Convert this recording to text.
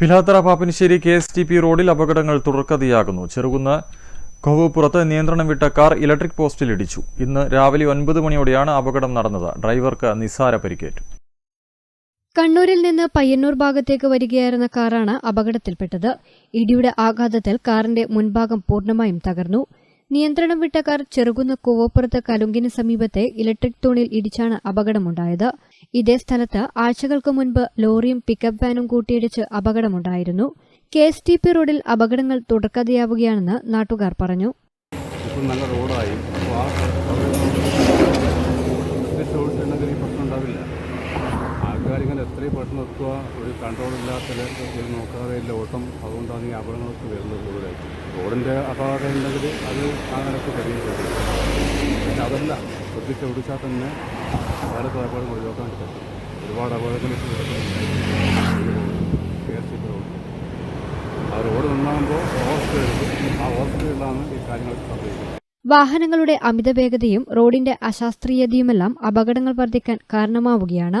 Pilathara Pappinissery K S T P റോഡിൽ അപകടങ്ങൾ തുടർക്കഥയാകുന്നു. ചെറുകുന്ന കൊവ്വപ്പുറത്ത് നിയന്ത്രണം വിട്ട കാർ ഇലക്ട്രിക് പോസ്റ്റിൽ ഇടിച്ചു. ഇന്ന് രാവിലെ ഒൻപത് മണിയോടെയാണ് അപകടം നടന്നത്. ഡ്രൈവർക്ക് നിസ്സാര പരിക്കേറ്റു. കണ്ണൂരിൽ നിന്ന് പയ്യന്നൂർ ഭാഗത്തേക്ക് വരികയായിരുന്ന കാറാണ് അപകടത്തിൽപ്പെട്ടത്. ഇടിയുടെ ആഘാതത്തിൽ കാറിന്റെ മുൻഭാഗം പൂർണമായും തകർന്നു. നിയന്ത്രണം വിട്ട കാർ ചെറുകുന്ന കൂവപ്പുറത്ത് കലുങ്കിന് സമീപത്തെ ഇലക്ട്രിക് തൂണിൽ ഇടിച്ചാണ് അപകടമുണ്ടായത്. ഇതേ സ്ഥലത്ത് ആഴ്ചകൾക്ക് മുൻപ് ലോറിയും പിക്കപ്പ് വാനും കൂട്ടിയിടിച്ച് അപകടമുണ്ടായിരുന്നു. കെ എസ് ടി പി റോഡിൽ അപകടങ്ങൾ തുടർക്കഥയാവുകയാണെന്ന് നാട്ടുകാർ പറഞ്ഞു. എത്രയും പെട്ടെന്ന് എത്തുക ഒരു കൺട്രോൾ ഇല്ലാത്ത ഇത് നോക്കാതെ ഇല്ല ഓട്ടം. അതുകൊണ്ടാണ് ഈ അപകടങ്ങളൊക്കെ വരുന്നത് കൂടുതലായിട്ട്. റോഡിന്റെ അപകടം ഉണ്ടെങ്കിൽ അത് അങ്ങനെയൊക്കെ പരിഹരിക്കും പക്ഷെ അതല്ല ശ്രദ്ധിച്ച് ഓടിച്ചാൽ തന്നെ കാലത്ത് അപകടങ്ങൾ ഒഴിവാക്കാൻ പറ്റും. ഒരുപാട് അപകടങ്ങൾ ആ റോഡ് ഓവർസ്പീഡ് ആ ഓവർസ്പീഡിലാണ് ഈ കാര്യങ്ങളൊക്കെ സംഭവിക്കുന്നത്. വാഹനങ്ങളുടെ അമിത വേഗതയും റോഡിന്റെ അശാസ്ത്രീയതയുമെല്ലാം അപകടങ്ങൾ വർദ്ധിക്കാൻ കാരണമാവുകയാണ്.